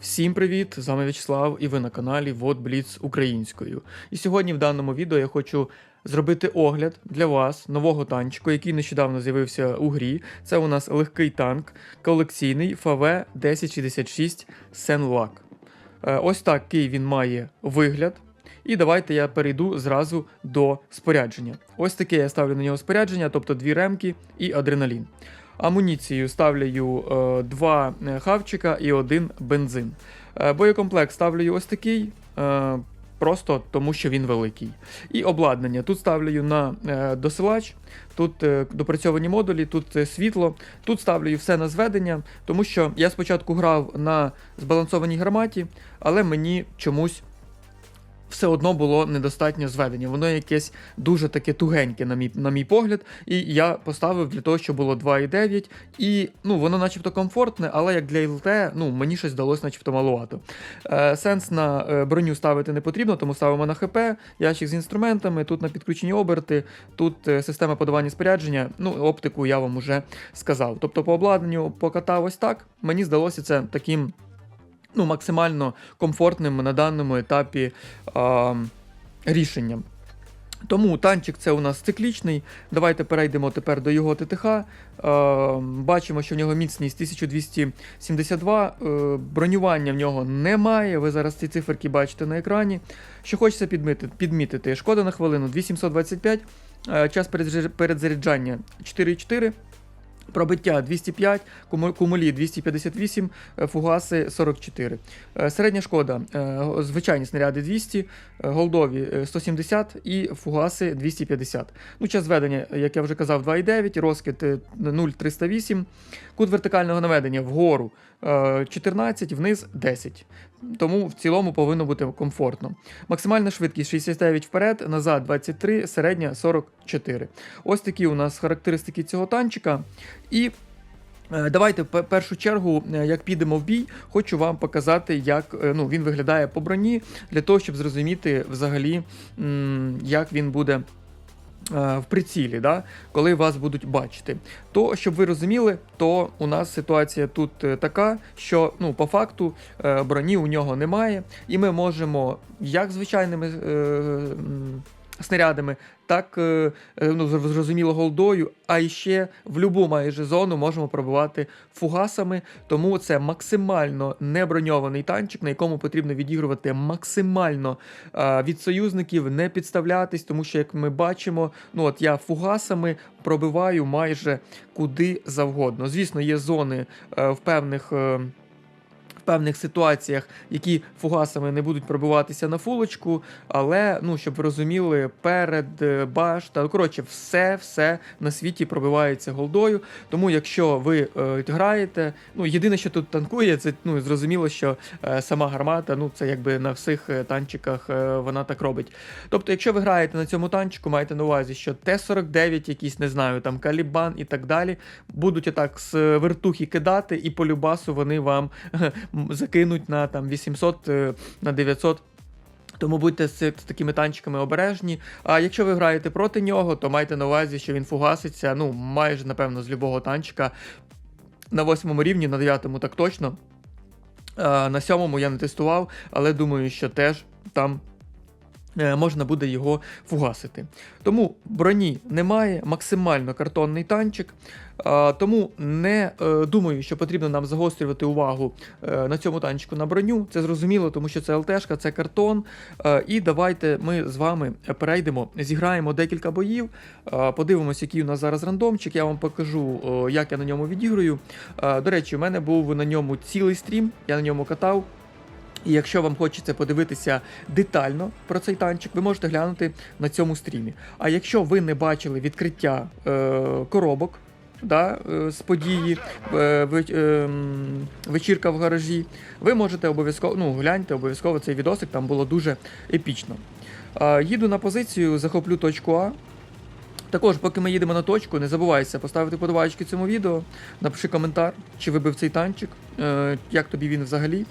Всім привіт! З вами В'ячеслав і ви на каналі Вот Бліц українською. І сьогодні в даному відео я хочу зробити огляд для вас нового танчику, який нещодавно з'явився у грі. Це у нас легкий танк колекційний ФВ 1066 Senlak. Е, Ось такий він має вигляд. І давайте я перейду зразу до спорядження. Ось таке я ставлю на нього спорядження, тобто дві ремки і адреналін. Амуніцію ставлю е, два е, хавчика і один бензин. Е, боєкомплект ставлю ось такий. Е, Просто тому, що він великий. І обладнання. Тут ставлю на е, досилач, тут е, допрацьовані модулі, тут е, світло, тут ставлю все на зведення, тому що я спочатку грав на збалансованій гарматі, але мені чомусь все одно було недостатньо зведення. Воно якесь дуже таке тугеньке, на мій, на мій погляд. І я поставив для того, щоб було 2,9. І ну, воно начебто комфортне, але як для ЛТ, ну, мені щось здалося начебто маловато. Е, сенс на е, броню ставити не потрібно, тому ставимо на ХП, ящик з інструментами, тут на підключені оберти, тут е, система подавання спорядження. Ну, оптику я вам уже сказав. Тобто по обладнанню покатав ось так. Мені здалося це таким ну, максимально комфортним на даному етапі а, рішенням. Тому танчик це у нас циклічний. Давайте перейдемо тепер до його ТТХ. Е, бачимо, що в нього міцність 1272, е, бронювання в нього немає. Ви зараз ці циферки бачите на екрані. Що хочеться підмітити, підмітити. Шкода на хвилину 2725, е, час перезаряджа- перезаряджання 4,4. Пробиття 205, кумулі 258, е, фугаси 44. Е, Середня шкода, е, звичайні снаряди 200, е, голдові е, 170 і фугаси 250. Ну, час зведення, як я вже казав, 2,9, розкид е, 0,308, кут вертикального наведення вгору е, 14, вниз 10. Тому в цілому повинно бути комфортно. Максимальна швидкість 69 вперед, назад 23, середня 44. Ось такі у нас характеристики цього танчика. І е, давайте в першу чергу, е, як підемо в бій, хочу вам показати, як е, ну, він виглядає по броні, для того, щоб зрозуміти взагалі, як він буде. Е, В прицілі, да, коли вас будуть бачити. То, щоб ви розуміли, то у нас ситуація тут е, така, що ну, по факту е, броні у нього немає, і ми можемо як звичайними е, снарядами, так е, е, ну, зрозуміло голдою, а іще в будь-яку майже зону можемо пробивати фугасами. Тому це максимально неброньований танчик, на якому потрібно відігрувати максимально від союзників, не підставлятись, тому що, як ми бачимо, ну от я фугасами пробиваю майже куди завгодно. Звісно, є зони е, в певних. Е, певних ситуаціях, які фугасами не будуть пробиватися на фулочку, але ну щоб ви розуміли, перед е, башта, ну, коротше, все, все на світі пробивається голдою. Тому, якщо ви е, граєте, ну єдине, що тут танкує, це ну зрозуміло, що е, сама гармата, ну це якби на всіх е, танчиках е, вона так робить. Тобто, якщо ви граєте на цьому танчику, майте на увазі, що Т-49, якісь не знаю, там Калібан і так далі, будуть отак з вертухи кидати, і по любасу вони вам закинуть на там 800 е, на 900. Тому будьте з, з такими танчиками обережні. А якщо ви граєте проти нього, то майте на увазі, що він фугаситься, ну, майже, напевно, з любого танчика. На восьмому рівні, на дев'ятому так точно. А, на сьомому я не тестував, але думаю, що теж там можна буде його фугасити. Тому броні немає, максимально картонний танчик. Тому не е, думаю, що потрібно нам загострювати увагу е, на цьому танчику на броню. Це зрозуміло, тому що це ЛТшка, це картон. Е, і давайте ми з вами перейдемо, зіграємо декілька боїв. е, подивимось, який у нас зараз рандомчик. Я вам покажу, е, як я на ньому відіграю. Е, до речі, у мене був на ньому цілий стрім, я на ньому катав. І якщо вам хочеться подивитися детально про цей танчик, ви можете глянути на цьому стрімі. А якщо ви не бачили відкриття е, коробок да, е, з події е, е, вечірка в гаражі, ви можете обов'язково ну, гляньте обов'язково цей відосик, там було дуже епічно. Е, їду на позицію, захоплю точку А. Також, поки ми їдемо на точку, не забувайся поставити подобайки цьому відео, напиши коментар, чи вибив цей танчик, е, як тобі він взагалі.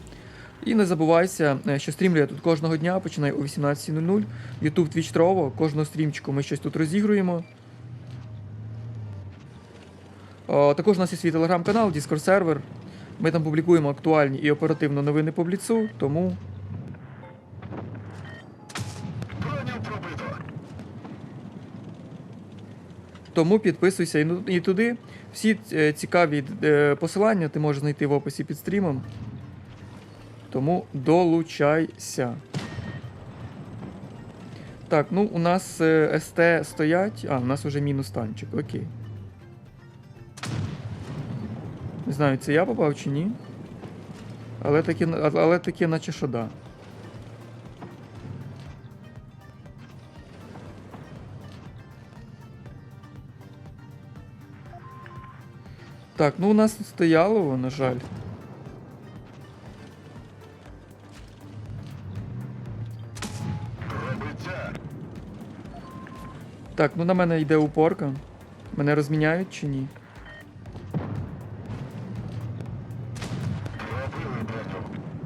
І не забувайся, е, що стрімлю я тут кожного дня, починаю о 18.00. YouTube Twitch Trovo, кожного стрімчику ми щось тут розігруємо. Також у нас є свій телеграм-канал, Discord сервер. Ми там публікуємо актуальні і оперативно новини по бліцу, тому. Тому підписуйся і, ну- туди. Всі е, цікаві е, посилання ти можеш знайти в описі під стрімом. Тому долучайся. Так, ну у нас е, СТ стоять. А, у нас вже мінус танчик, окей. Не знаю, це я попав чи ні. Але таки, але таки наче що да. Так, ну у нас тут стояло, на жаль. Так, ну на мене йде упорка. Мене розміняють чи ні?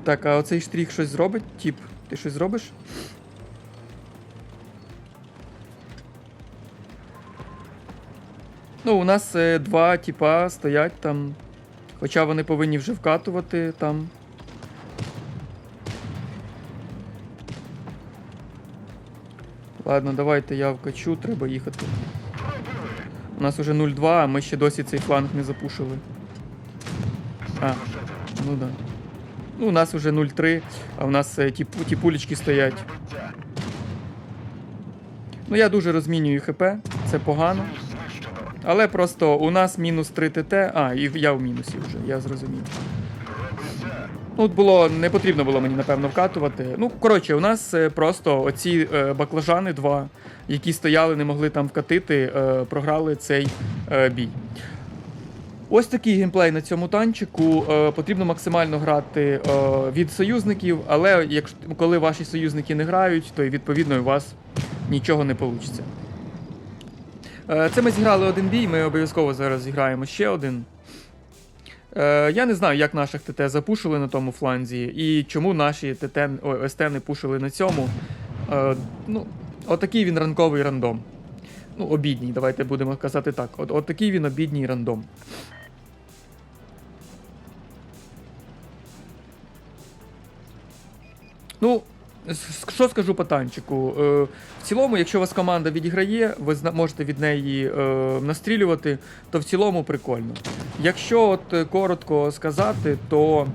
Так, а оцей штрих щось зробить? Тіп, ти щось зробиш? Ну, у нас е, два тіпа стоять там. Хоча вони повинні вже вкатувати там. Ладно, давайте я вкачу, треба їхати. У нас уже 0-2, а ми ще досі цей фланг не запушили. А, ну да. Ну, у нас вже 0-3, а у нас е, ті, ті пулечки стоять. Ну я дуже розмінюю ХП, це погано. Але просто у нас мінус 3 ТТ. А, і я в мінусі вже, я зрозумів. Ну, от було, не потрібно було мені, напевно, вкатувати. Ну, коротше, у нас е, просто оці е, баклажани два, які стояли, не могли там вкатити, е, програли цей бій. Ось такий геймплей на цьому танчику. Потрібно максимально грати від союзників, але якщо коли ваші союзники не грають, то відповідно у вас нічого не вийде. Це ми зіграли один бій, ми обов'язково зараз зіграємо ще один. Е, я не знаю, як наших ТТ запушили на тому фланзі, і чому наші ТТ, о, не пушили на цьому. Е, ну, отакий він ранковий рандом. Ну, обідній, давайте будемо казати так. От, от такий він обідній рандом. Ну, що скажу по танчику? Е, в цілому, якщо у вас команда відіграє, ви зна- можете від неї е, настрілювати, то в цілому прикольно. Якщо от е, коротко сказати, то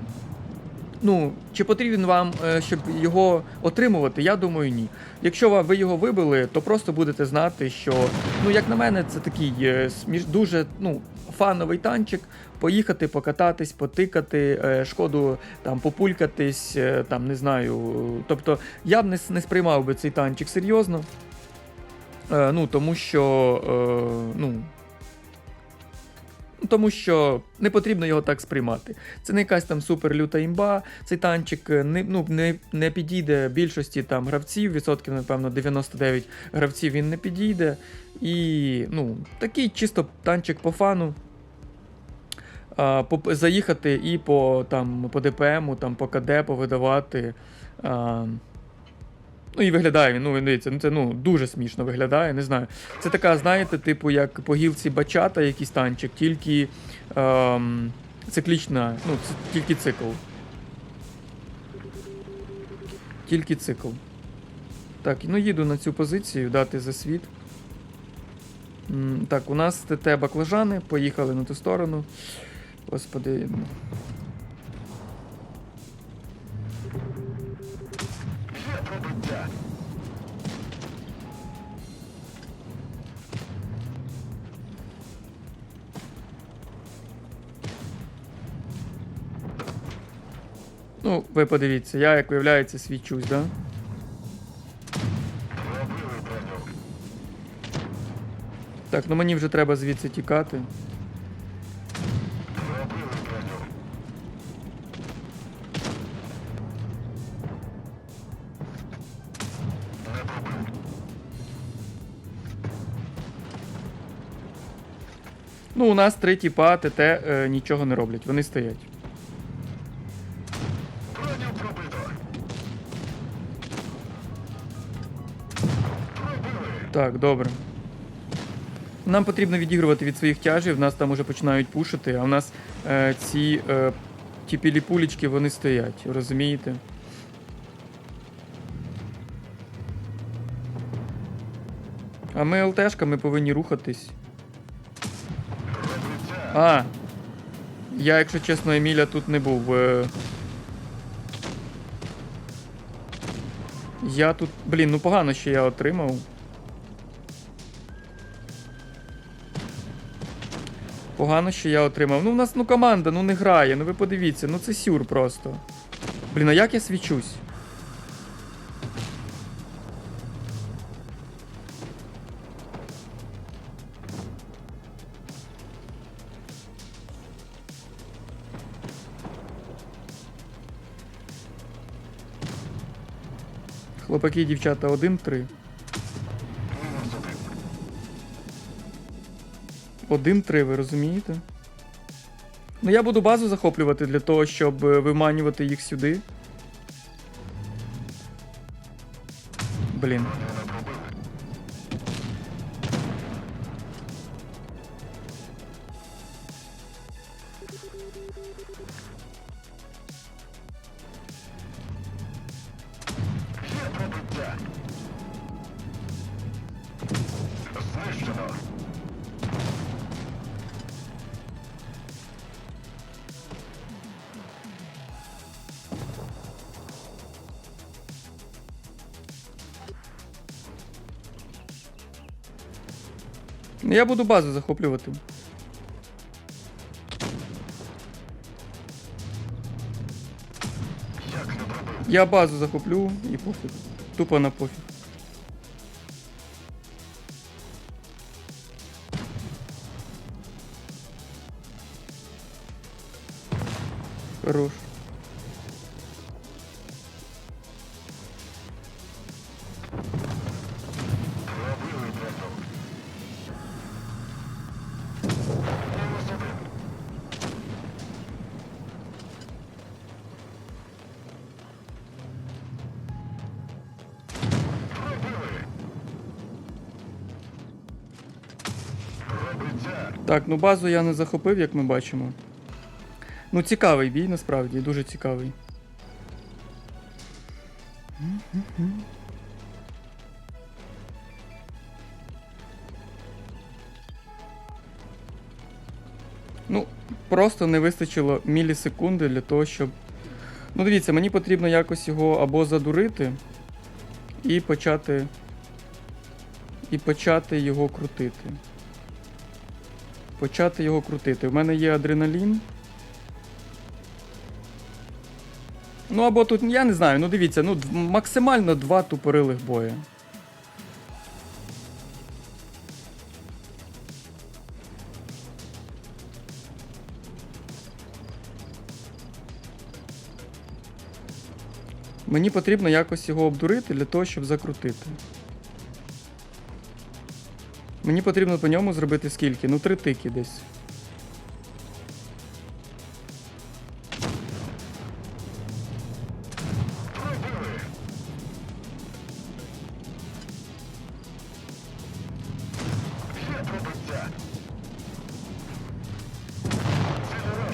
ну, чи потрібен вам, щоб його отримувати, я думаю, ні. Якщо ви його вибили, то просто будете знати, що, ну, як на мене, це такий дуже ну, фановий танчик. Поїхати, покататись, потикати, е, шкоду там популькатись, е, там не знаю. Тобто я б не, не сприймав би цей танчик серйозно. Е, ну, тому що. Е, ну, Тому що не потрібно його так сприймати. Це не якась там супер люта імба. Цей танчик е, не, ну, не, не підійде більшості там гравців, відсотків, напевно, 99 гравців він не підійде. І ну, такий чисто танчик по фану. Заїхати і по, там, по ДПМу, там, по КД повидавати. А, Ну і виглядає він, ну дивіться, ну це ну дуже смішно виглядає, не знаю. Це така, знаєте, типу, як по гілці бачата якийсь танчик, тільки ем, циклічна, ну, тільки цикл. Тільки цикл. Так, ну їду на цю позицію, дати засвіт. М, Так, у нас ТТ баклажани, поїхали на ту сторону. Господи. Ну, ви подивіться, я, як виявляється, свічусь, да? Так, ну мені вже треба звідси тікати. Ну, у нас три тіпа ТТ е, нічого не роблять, вони стоять. Так, добре. Нам потрібно відігрувати від своїх тяжів, нас там уже починають пушити, а у нас е, ці е, ті піліпулічки вони стоять, розумієте? А ми ЛТшками повинні рухатись. А. Я, якщо чесно, Еміля тут не був. е. Я тут. Блін, ну погано, що я отримав. Погано, що я отримав. Ну, в нас ну команда, ну не грає, ну ви подивіться, ну це сюр просто. Блін, а як я свічусь? Хлопаки дівчата 1-3. Один. 1-3, ви розумієте? Ну я буду базу захоплювати для того, щоб е, виманювати їх сюди. Блін. Я буду базу захоплювати. Я базу захоплю і пофіг. Тупо на пофіг. Хорош. Так, ну базу я не захопив, як ми бачимо. Ну, цікавий бій, насправді, дуже цікавий. Ну, просто не вистачило мілісекунди для того, щоб. Ну, дивіться, мені потрібно якось його або задурити і почати. І почати його крутити почати його крутити. У мене є адреналін. Ну або тут, я не знаю, ну дивіться, ну максимально два тупорилих бої. Мені потрібно якось його обдурити для того, щоб закрутити. Мені потрібно по ньому зробити скільки? Ну, три тики десь.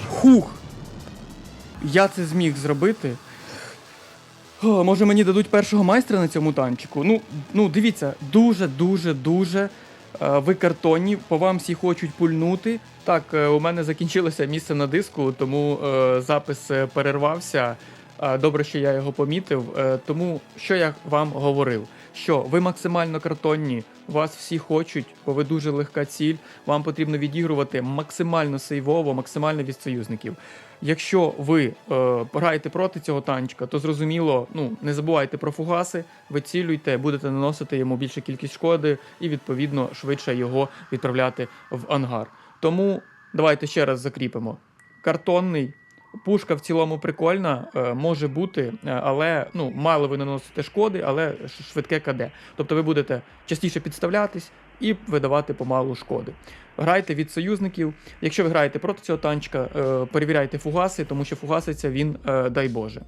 Хух! Я це зміг зробити. О, може мені дадуть першого майстра на цьому танчику? Ну, ну дивіться, дуже, дуже, дуже е, ви картонні, по вам всі хочуть пульнути. Так, е, у мене закінчилося місце на диску, тому е, запис е, перервався. Е, Добре, що я його помітив. Е, Тому що я вам говорив? Що ви максимально картонні, вас всі хочуть, бо ви дуже легка ціль. Вам потрібно відігрувати максимально сейвово, максимально від союзників. Якщо ви е, граєте проти цього танчика, то зрозуміло, ну не забувайте про фугаси, вицілюйте, будете наносити йому більшу кількість шкоди і відповідно швидше його відправляти в ангар. Тому давайте ще раз закріпимо. Картонний. Пушка в цілому прикольна, е, може бути, е, але ну мало ви наносите шкоди, але швидке КД. Тобто ви будете частіше підставлятись і видавати помалу шкоди. Грайте від союзників. Якщо ви граєте проти цього танчика, е, перевіряйте фугаси, тому що фугаситься він, дай Боже.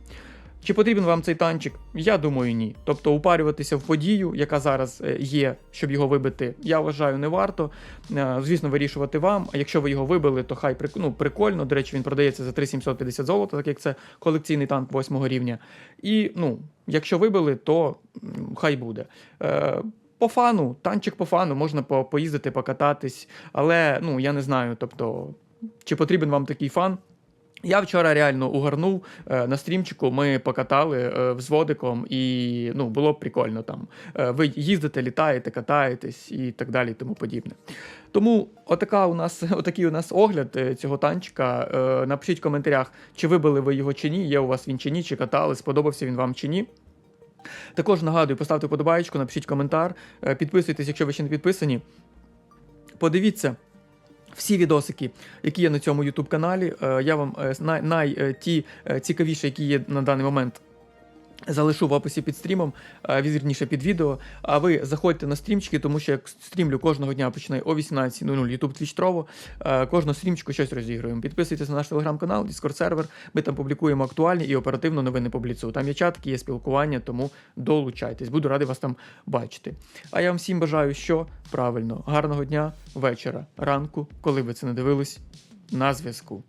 Чи потрібен вам цей танчик? Я думаю, ні. Тобто упарюватися в подію, яка зараз е, є, щоб його вибити, я вважаю, не варто. Е, Звісно, вирішувати вам. А якщо ви його вибили, то хай ну, прикольно. До речі, він продається за 3750 золота, так як це колекційний танк 8 рівня. І ну, якщо вибили, то хай буде. Е, По фану, танчик по фану, можна по- поїздити, покататись, але ну я не знаю, тобто, чи потрібен вам такий фан. Я вчора реально угорнув е, на стрімчику. Ми покатали е, взводиком, і ну було прикольно там. Е, ви їздите, літаєте, катаєтесь і так далі, і тому подібне. Тому отака у нас, отакий у нас огляд е, цього танчика. Е, напишіть в коментарях, чи вибили ви його чи ні, є у вас він чи ні, чи катали, сподобався він вам чи ні. Також нагадую, поставте подобаєчку, напишіть коментар, е, підписуйтесь, якщо ви ще не підписані. Подивіться всі відосики, які є на цьому YouTube каналі. Е, Я вам е, най, най, е, ті цікавіші, які є на даний момент. Залишу в описі під стрімом, вірніше під відео. А ви заходьте на стрімчики, тому що я стрімлю кожного дня починаю о 18.00 YouTube Twitch Trovo. Кожного стрімчику щось розігруємо. Підписуйтесь на наш телеграм-канал, Discord сервер. Ми там публікуємо актуальні і оперативно новини по бліцу. Там є чатки, є спілкування, тому долучайтесь. Буду радий вас там бачити. А я вам всім бажаю, що правильно, гарного дня, вечора, ранку, коли ви це не дивились, на зв'язку.